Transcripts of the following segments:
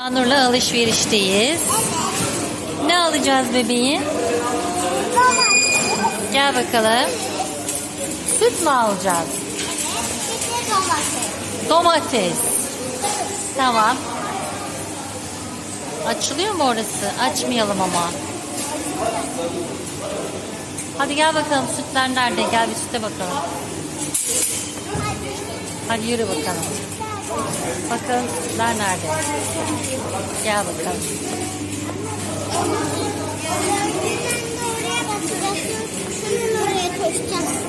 Nur'la alışverişteyiz. Ne alacağız bebeğim? Gel bakalım. Süt mü alacağız? Domates. Domates. Tamam. Açılıyor mu orası? Açmayalım ama. Hadi gel bakalım sütler nerede? Gel bir süte bakalım. Hadi yürü bakalım. Bakalım nerede? Gel bakalım.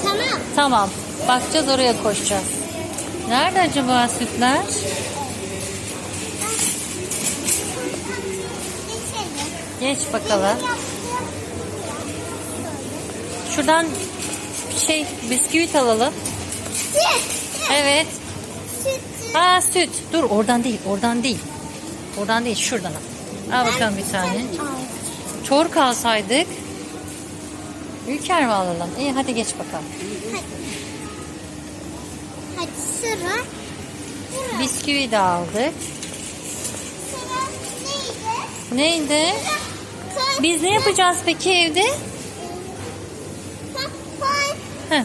Tamam. Tamam. Bakacağız oraya koşacağız. Nerede acaba sütler? Geç bakalım. Şuradan şey bisküvit alalım. Evet. Süt. Aa süt. Dur oradan değil, oradan değil. Oradan değil, şuradan al. Al bakalım bir tane. Çork alsaydık. Ülker mi alalım? İyi hadi geç bakalım. Hadi. Hadi sıra. Sıra. Bisküvi de aldık. Sıra neydi? Neydi? Sıra- Biz ne yapacağız peki evde? Heh.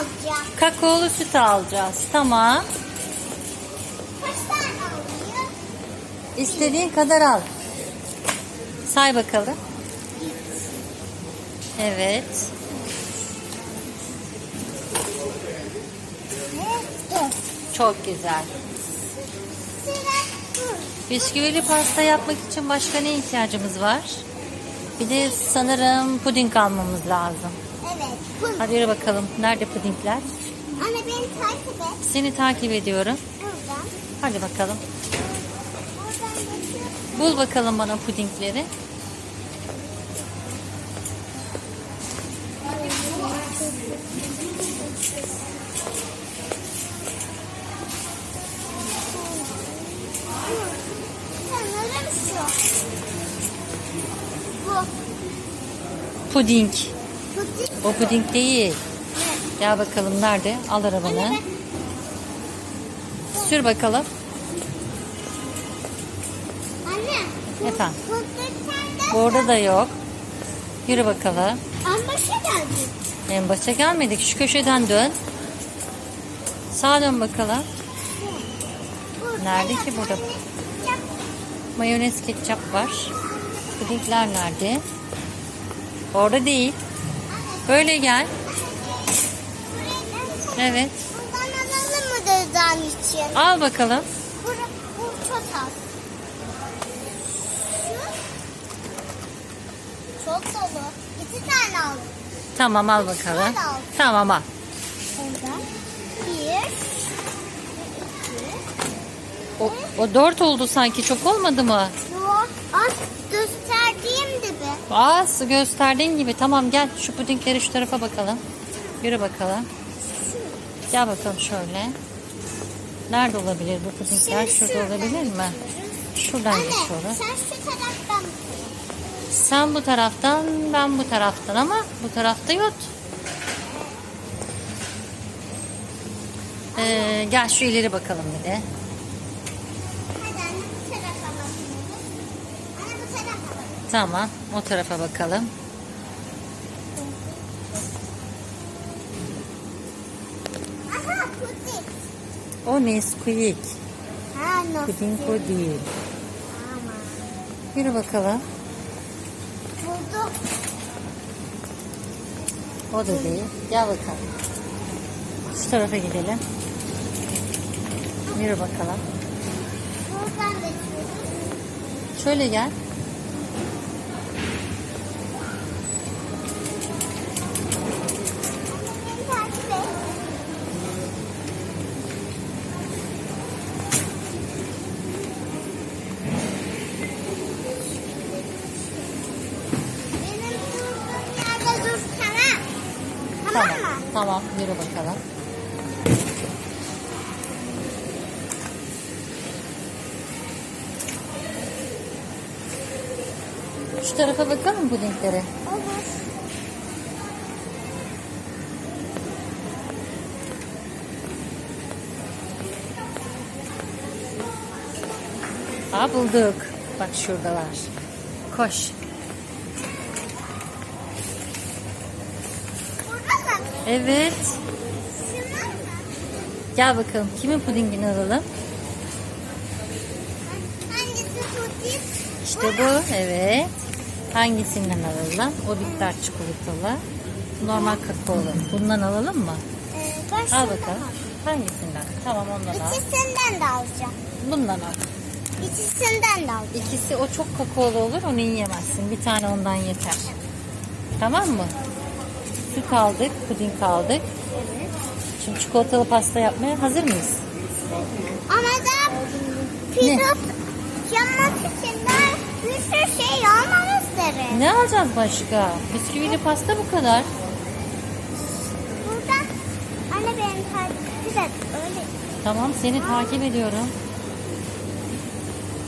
Alacağım. Kakaolu süt alacağız. Tamam. Kaç tane alıyor? İstediğin kadar al. Say bakalım. Evet. Çok güzel. Bisküvili pasta yapmak için başka ne ihtiyacımız var? Bir de sanırım puding almamız lazım. Evet. Bun. Hadi yürü bakalım. Nerede pudingler? Anne beni takip et. Seni takip ediyorum. Buradan. Hadi bakalım. Bul bakalım bana pudingleri. Sanırım şu. Bu. Puding. O puding değil. Gel bakalım nerede? Al arabanı. Sür bakalım. Anne. Efendim. Orada da yok. Yürü bakalım. Ambaşa geldi. En başa gelmedik. Şu köşeden dön. Sağa dön bakalım. Nerede ki burada? Mayonez ketçap var. Pudingler nerede? Orada değil. Böyle gel. Evet. Buradan alalım mı dezdan için? Al bakalım. Bura, bu çok az. Şu çok dolu. İki tane aldım. Tamam al bakalım. Tamam al. Oradan. Bir. O, o dört oldu sanki. Çok olmadı mı? Bu az. Az gösterdiğin gibi. Tamam gel şu pudingleri şu tarafa bakalım. Yürü bakalım. Gel bakalım şöyle. Nerede olabilir bu pudingler? Şurada olabilir mi? Şuradan Anne geçiyoruz. sen şu taraftan Sen bu taraftan, ben bu taraftan ama bu tarafta yok. Ee, gel şu ileri bakalım bir de. Hadi anne bu tarafa bakıyoruz. Anne bu tarafa bak. Tamam, o tarafa bakalım. Aha puding. O Nesquik. Ha nasıl? Puding o değil. Ama. Yürü bakalım. Buldum. O da değil. Gel bakalım. Şu tarafa gidelim. Yürü bakalım. Şöyle gel. Tamam, yere bakalım. Şu tarafa bakalım bu renklere. Olur. Aa bulduk. Bak şuradalar. Koş. Evet. Gel bakalım. Kimin pudingini alalım? Hangisi tutuyor? İşte bu. Evet. Hangisinden alalım? O bitter çikolatalı. Normal kakaolu. Bundan alalım mı? Ee, Al bakalım. alayım. Hangisinden? Tamam ondan al. İkisinden de alacağım. Bundan al. İkisinden de alacağım. İkisi o çok kakaolu olur onu yiyemezsin. Bir tane ondan yeter. Tamam mı? Süt aldık, puding aldık. Şimdi çikolatalı pasta yapmaya hazır mıyız? Ama da pilot yapmak için de bir sürü şey almamız gerek. Ne alacağız başka? Bisküvili pasta bu kadar. Burada anne benim takip et. Öyle. Tamam seni takip ediyorum.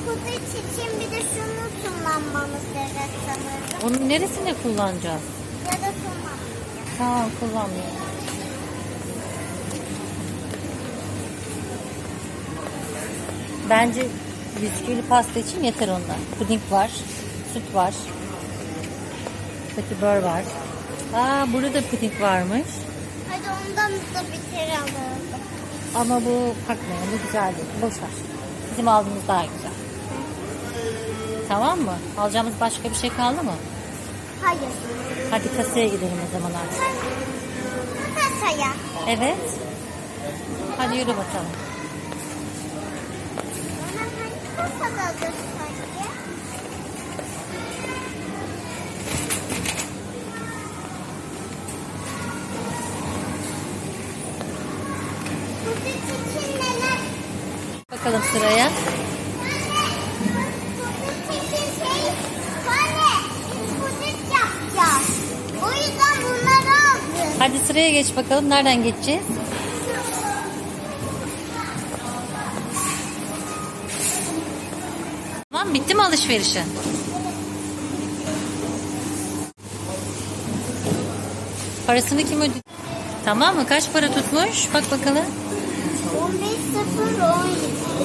Kutu için bir de şunu kullanmamız gerek sanırım. Onun neresinde kullanacağız? Ya da kullan. Tamam kullanmıyorum. Bence bisküvili pasta için yeter ondan. Puding var, süt var. Petibör var. Aa burada da puding varmış. Hadi ondan da bir kere alalım. Ama bu bakmayalım bu güzel değil. Boş ver. Bizim aldığımız daha güzel. Tamam mı? Alacağımız başka bir şey kaldı mı? Hayır. Hadi kasaya gidelim o zaman artık. Kasaya. Evet. Hadi yürü bakalım. Hangi kasadadır sanki? Kutu için neler? Bakalım sıraya. Hadi sıraya geç bakalım. Nereden geçeceğiz? Tamam bitti mi alışverişin? Parasını kim ödedi? Tamam mı? Kaç para tutmuş? Bak bakalım. 15 0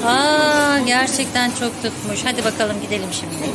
17. Aa gerçekten çok tutmuş. Hadi bakalım gidelim şimdi.